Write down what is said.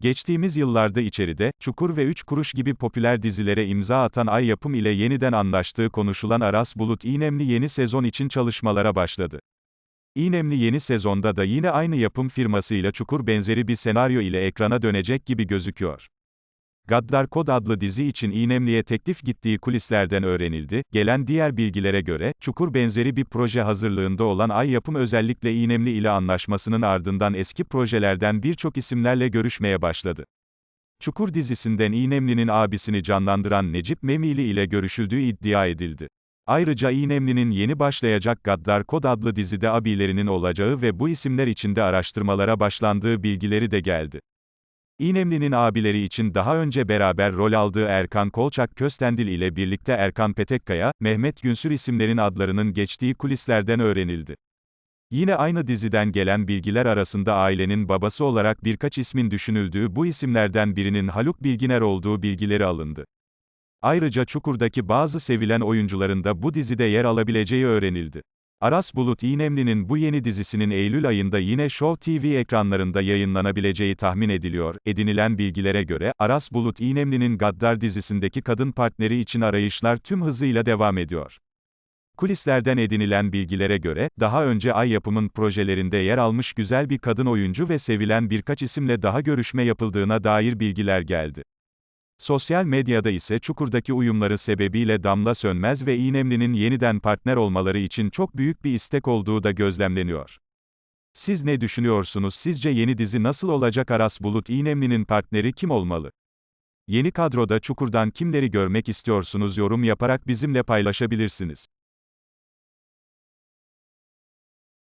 Geçtiğimiz yıllarda içeride, Çukur ve Üç Kuruş gibi popüler dizilere imza atan Ay Yapım ile yeniden anlaştığı konuşulan Aras Bulut İynemli yeni sezon için çalışmalara başladı. İynemli yeni sezonda da yine aynı yapım firmasıyla Çukur benzeri bir senaryo ile ekrana dönecek gibi gözüküyor. Gaddar Kod adlı dizi için İynemli'ye teklif gittiği kulislerden öğrenildi. Gelen diğer bilgilere göre, Çukur benzeri bir proje hazırlığında olan Ay Yapım özellikle İynemli ile anlaşmasının ardından eski projelerden birçok isimlerle görüşmeye başladı. Çukur dizisinden İynemli'nin abisini canlandıran Necip Memili ile görüşüldüğü iddia edildi. Ayrıca İynemli'nin yeni başlayacak Gaddar Kod adlı dizide abilerinin olacağı ve bu isimler içinde araştırmalara başlandığı bilgileri de geldi. İynemli'nin abileri için daha önce beraber rol aldığı Erkan Kolçak Köstendil ile birlikte Erkan Petekkaya, Mehmet Günsür isimlerin adlarının geçtiği kulislerden öğrenildi. Yine aynı diziden gelen bilgiler arasında ailenin babası olarak birkaç ismin düşünüldüğü bu isimlerden birinin Haluk Bilginer olduğu bilgileri alındı. Ayrıca Çukur'daki bazı sevilen oyuncuların da bu dizide yer alabileceği öğrenildi. Aras Bulut İynemli'nin bu yeni dizisinin Eylül ayında yine Show TV ekranlarında yayınlanabileceği tahmin ediliyor. Edinilen bilgilere göre, Aras Bulut İynemli'nin Gaddar dizisindeki kadın partneri için arayışlar tüm hızıyla devam ediyor. Kulislerden edinilen bilgilere göre, daha önce Ay Yapım'ın projelerinde yer almış güzel bir kadın oyuncu ve sevilen birkaç isimle daha görüşme yapıldığına dair bilgiler geldi. Sosyal medyada ise Çukur'daki uyumları sebebiyle Damla Sönmez ve İynemli'nin yeniden partner olmaları için çok büyük bir istek olduğu da gözlemleniyor. Siz ne düşünüyorsunuz? Sizce yeni dizi nasıl olacak? Aras Bulut İynemli'nin partneri kim olmalı? Yeni kadroda Çukur'dan kimleri görmek istiyorsunuz? Yorum yaparak bizimle paylaşabilirsiniz.